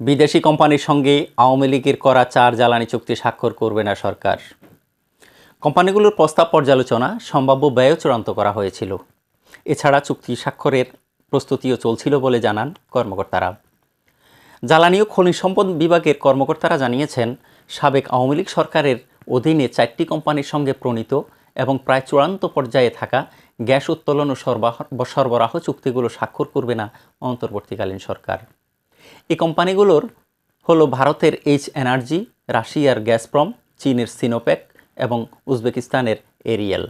বিদেশি কোম্পানির সঙ্গে আওয়ামী লীগের করা চার জ্বালানি চুক্তি স্বাক্ষর করবে না সরকার। কোম্পানিগুলোর প্রস্তাব পর্যালোচনা সম্ভাব্য ব্যয়ও চূড়ান্ত করা হয়েছিল। এছাড়া চুক্তি স্বাক্ষরের প্রস্তুতিও চলছিল বলে জানান কর্মকর্তারা। জ্বালানি ও খনিজ সম্পদ বিভাগের কর্মকর্তারা জানিয়েছেন, সাবেক আওয়ামী লীগ সরকারের অধীনে চারটি কোম্পানির সঙ্গে প্রণীত এবং প্রায় চূড়ান্ত পর্যায়ে থাকা গ্যাস উত্তোলন ও সরবরাহ চুক্তিগুলো স্বাক্ষর করবে না অন্তর্বর্তীকালীন সরকার। এই কোম্পানিগুলোর হলো ভারতের এইচ এনার্জি রাশিয়ার গ্যাসপ্রম চীনের সিনোপ্যাক এবং উজবেকিস্তানের এরিয়েল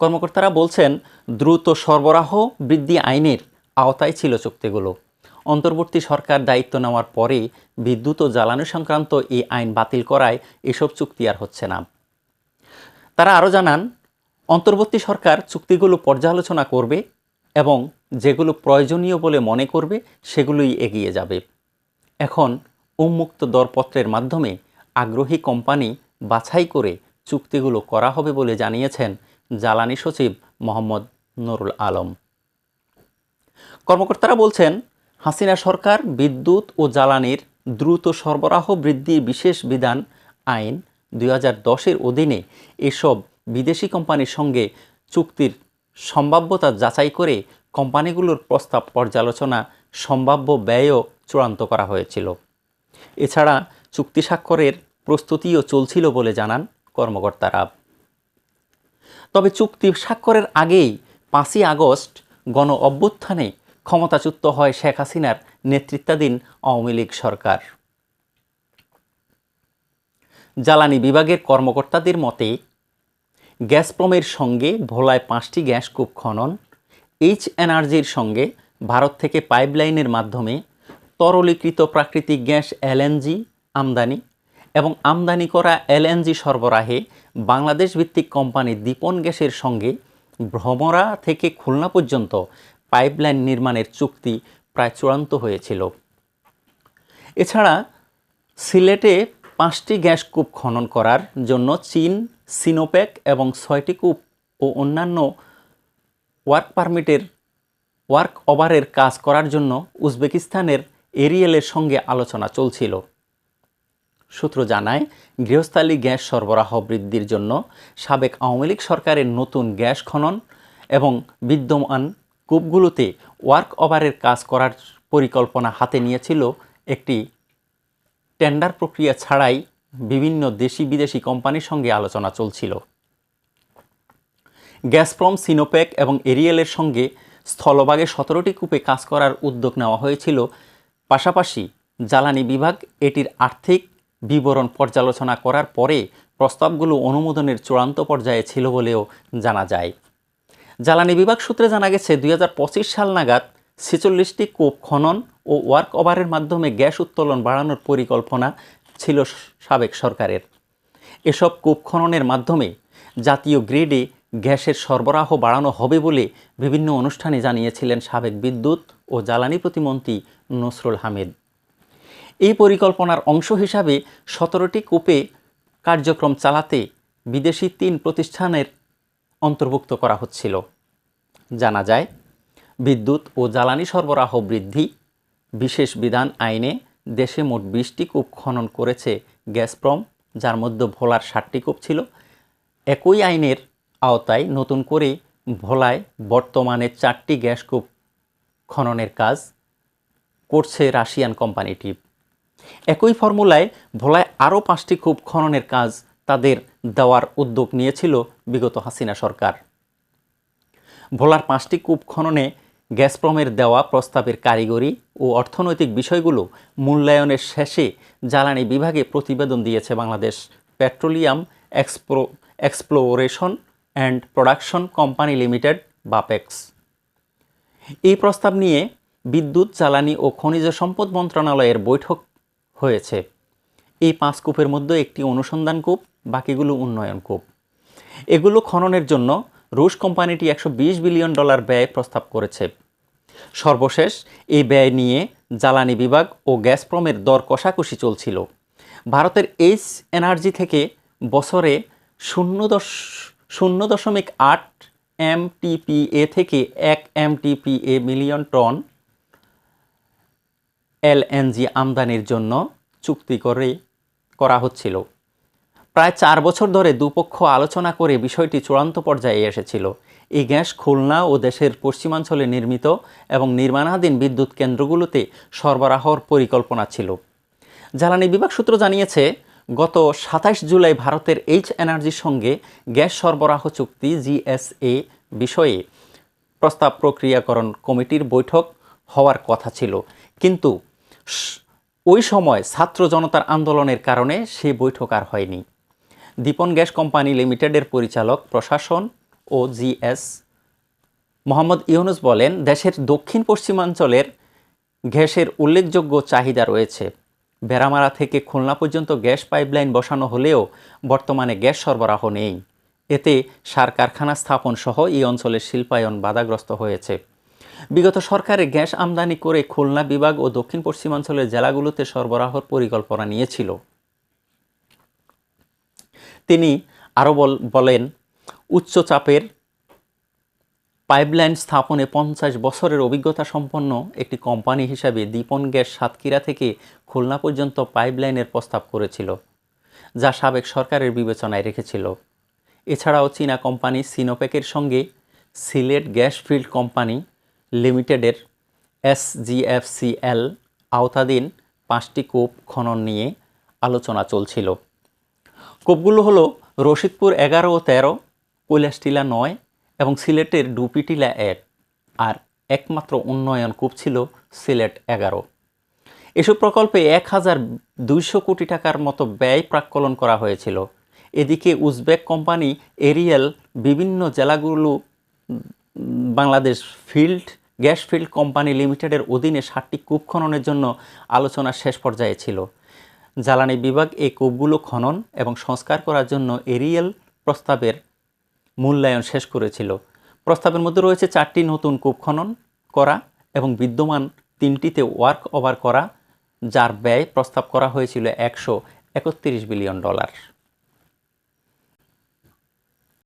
কর্মকর্তারা বলছেন, দ্রুত সরবরাহ বৃদ্ধি আইনের আওতায় ছিল চুক্তিগুলো। অন্তর্বর্তী সরকার দায়িত্ব নেওয়ার পরে বিদ্যুৎ ও জ্বালানি সংক্রান্ত এই আইন বাতিল করায় এসব চুক্তি আর হচ্ছে না। তারা আরও জানান, অন্তর্বর্তী সরকার চুক্তিগুলো পর্যালোচনা করবে এবং যেগুলো প্রয়োজনীয় বলে মনে করবে, সেগুলোই এগিয়ে যাবে। এখন উন্মুক্ত দরপত্রের মাধ্যমে আগ্রহী কোম্পানি বাছাই করে চুক্তিগুলো করা হবে বলে জানিয়েছেন জ্বালানি সচিব মোহাম্মদ নুরুল আলম। কর্মকর্তারা বলছেন, হাসিনা সরকার বিদ্যুৎ ও জ্বালানির দ্রুত সরবরাহ বৃদ্ধির বিশেষ বিধান আইন দুই হাজার দশের অধীনে এসব বিদেশি কোম্পানির সঙ্গে চুক্তির সম্ভাব্যতা যাচাই করে কোম্পানিগুলোর প্রস্তাব পর্যালোচনা, সম্ভাব্য ব্যয়ও চূড়ান্ত করা হয়েছিল। এছাড়া চুক্তি স্বাক্ষরের প্রস্তুতিও চলছিল বলে জানান কর্মকর্তারা। তবে চুক্তি স্বাক্ষরের আগেই পাঁচই আগস্ট গণ অভ্যুত্থানে ক্ষমতাচ্যুত হয় শেখ হাসিনার নেতৃত্বাধীন আওয়ামী লীগ সরকার। জ্বালানি বিভাগের কর্মকর্তাদের মতে গ্যাসপ্রমের সঙ্গে ভোলায় পাঁচটি গ্যাস কূপ খনন, এইচ এনার্জির সঙ্গে ভারত থেকে পাইপলাইনের মাধ্যমে তরলীকৃত প্রাকৃতিক গ্যাস এলএনজি আমদানি এবং আমদানি করা এলএনজি সরবরাহে বাংলাদেশ ভিত্তিক কোম্পানি দীপন গ্যাসের সঙ্গে ভ্রমরা থেকে খুলনা পর্যন্ত পাইপলাইন নির্মাণের চুক্তি প্রায় চূড়ান্ত হয়েছিল। এছাড়া সিলেটে পাঁচটি গ্যাস কূপ খনন করার জন্য চীন সিনোপ্যাক এবং ছয়টি কূপ ও অন্যান্য ওয়ার্ক পারমিটের ওয়ার্ক ওভারের কাজ করার জন্য উজবেকিস্তানের এরিয়েলের সঙ্গে আলোচনা চলছিল। সূত্র জানায়, গৃহস্থালী গ্যাস সরবরাহ বৃদ্ধির জন্য সাবেক আওয়ামী লীগ সরকারের নতুন গ্যাস খনন এবং বিদ্যমান কূপগুলোতে ওয়ার্ক ওভারের কাজ করার পরিকল্পনা হাতে নিয়েছিল একটি টেন্ডার প্রক্রিয়া ছাড়াই বিভিন্ন দেশি বিদেশি কোম্পানির সঙ্গে আলোচনা চলছিল। গ্যাসপ্রম, সিনোপ্যাক এবং এরিয়েলের সঙ্গে স্থলভাগে সতেরোটি কূপে কাজ করার উদ্যোগ নেওয়া হয়েছিল। পাশাপাশি জ্বালানি বিভাগ এটির আর্থিক বিবরণ পর্যালোচনা করার পরে প্রস্তাবগুলো অনুমোদনের চূড়ান্ত পর্যায়ে ছিল বলেও জানা যায়। জ্বালানি বিভাগ সূত্রে জানা গেছে, দুই হাজার পঁচিশ সাল নাগাদ ছেচল্লিশটি কূপ খনন ও ওয়ার্ক ওভারের মাধ্যমে গ্যাস উত্তোলন বাড়ানোর পরিকল্পনা ছিল সাবেক সরকারের। এসব কূপ খননের মাধ্যমে জাতীয় গ্রিডে গ্যাসের সরবরাহ বাড়ানো হবে বলে বিভিন্ন অনুষ্ঠানে জানিয়েছিলেন সাবেক বিদ্যুৎ ও জ্বালানি প্রতিমন্ত্রী নসরুল হামিদ। এই পরিকল্পনার অংশ হিসাবে সতেরোটি কূপে কার্যক্রম চালাতে বিদেশি তিন প্রতিষ্ঠানের অন্তর্ভুক্ত করা হচ্ছিল। জানা যায়, বিদ্যুৎ ও জ্বালানি সরবরাহ বৃদ্ধি, বিশেষ বিধান আইনে দেশে মোট বিশটি কূপ খনন করেছে গ্যাসপ্রম, যার মধ্যে ভোলার ষাটটি কূপ ছিল। একই আইনের আওতায় নতুন করে ভোলায় বর্তমানে চারটি গ্যাস কূপ খননের কাজ করছে রাশিয়ান কোম্পানিটি। একই ফর্মুলায় ভোলায় আরও পাঁচটি কূপ খননের কাজ তাদের দেওয়ার উদ্যোগ নিয়েছিল বিগত হাসিনা সরকার। ভোলার পাঁচটি কূপ খননে গ্যাসপ্রমের দেওয়া প্রস্তাবের কারিগরি ও অর্থনৈতিক বিষয়গুলো মূল্যায়নের শেষে জ্বালানি বিভাগে প্রতিবেদন দিয়েছে Bangladesh petroleum Expro exploration and production company limited, BAPEX. এই প্রস্তাব নিয়ে বিদ্যুৎ, জ্বালানি ও খনিজ সম্পদ মন্ত্রণালয়ের বৈঠক হয়েছে। এই পাঁচ কূপের মধ্যে একটি অনুসন্ধান কূপ, বাকিগুলো উন্নয়ন কূপ। এগুলো খননের জন্য রুশ কোম্পানিটি একশো বিশ বিলিয়ন ডলার ব্যয় প্রস্তাব করেছে। সর্বশেষ, এই ব্যয় নিয়ে জ্বালানি বিভাগ ও গ্যাসপ্রমের দর কষাকষি চলছিল। ভারতের এইচ এনার্জি থেকে বছরে শূন্য দশ, শূন্য দশমিক আট এমটিপিএ থেকে এক এমটিপিএ মিলিয়ন টন এলএনজি আমদানির জন্য চুক্তি করে, করা হচ্ছিল। প্রায় চার বছর ধরে দুপক্ষ আলোচনা করে বিষয়টি চূড়ান্ত পর্যায়ে এসেছিল। এই গ্যাস খুলনা ও দেশের পশ্চিমাঞ্চলে নির্মিত এবং নির্মাণাধীন বিদ্যুৎ কেন্দ্রগুলোতে সরবরাহর পরিকল্পনা ছিল। জ্বালানি বিভাগ সূত্র জানিয়েছে, গত সাতাশ জুলাই ভারতের এইচ এনার্জির সঙ্গে গ্যাস সরবরাহ চুক্তি জিএসএ বিষয়ে প্রস্তাব প্রক্রিয়াকরণ কমিটির বৈঠক হওয়ার কথা ছিল। কিন্তু ওই সময় ছাত্র জনতার আন্দোলনের কারণে সে বৈঠক আর হয়নি। দীপন গ্যাস কোম্পানি লিমিটেডের পরিচালক, প্রশাসন ও জিএস মোহাম্মদ ইউনুস বলেন, দেশের দক্ষিণ পশ্চিমাঞ্চলের গ্যাসের উল্লেখযোগ্য চাহিদা রয়েছে। বেড়ামারা থেকে খুলনা পর্যন্ত গ্যাস পাইপলাইন বসানো হলেও বর্তমানে গ্যাস সরবরাহ নেই। এতে সার কারখানা স্থাপন সহ এই অঞ্চলের শিল্পায়ন বাধাগ্রস্ত হয়েছে। বিগত সরকারে গ্যাস আমদানি করে খুলনা বিভাগ ও দক্ষিণ পশ্চিমাঞ্চলের জেলাগুলোতে সরবরাহর পরিকল্পনা নিয়েছিল। তিনি আরও বল- বলেন, উচ্চ চাপের পাইপলাইন স্থাপনে পঞ্চাশ বছরের অভিজ্ঞতা সম্পন্ন একটি কোম্পানি হিসাবে দীপন গ্যাস সাতক্ষীরা থেকে খুলনা পর্যন্ত পাইপলাইনের প্রস্তাব করেছিল, যা সাবেক সরকারের বিবেচনায় রেখেছিল। এছাড়াও চীনা কোম্পানি সিনোপেকের সঙ্গে সিলেট গ্যাস ফিল্ড কোম্পানি লিমিটেডের এসজিএফসিএল আওতাধীন পাঁচটি কূপ খনন নিয়ে আলোচনা চলছিল। কূপগুলো হলো রশিদপুর এগারো ও তেরো, কৈলাসটিলা নয় এবং সিলেটের ডুপিটিলা এক। আর একমাত্র উন্নয়ন কূপ ছিল সিলেট এগারো। এসব প্রকল্পে এক হাজার দুইশো কোটি টাকার মতো ব্যয় প্রাক্কলন করা হয়েছিল। এদিকে উজবেক কোম্পানি এরিয়াল বিভিন্ন জেলাগুলো, Bangladesh field, gas field company লিমিটেডের অধীনে ষাটটি কূপ খননের জন্য আলোচনা শেষ পর্যায়ে ছিল। জ্বালানি বিভাগ এই কূপগুলো খনন এবং সংস্কার করার জন্য এরিয়েল প্রস্তাবের মূল্যায়ন শেষ করেছিল। প্রস্তাবের মধ্যে রয়েছে চারটি নতুন কূপ খনন করা এবং বিদ্যমান তিনটিতে ওয়ার্ক ওভার করা, যার ব্যয় প্রস্তাব করা হয়েছিল একশো একত্রিশ বিলিয়ন ডলার।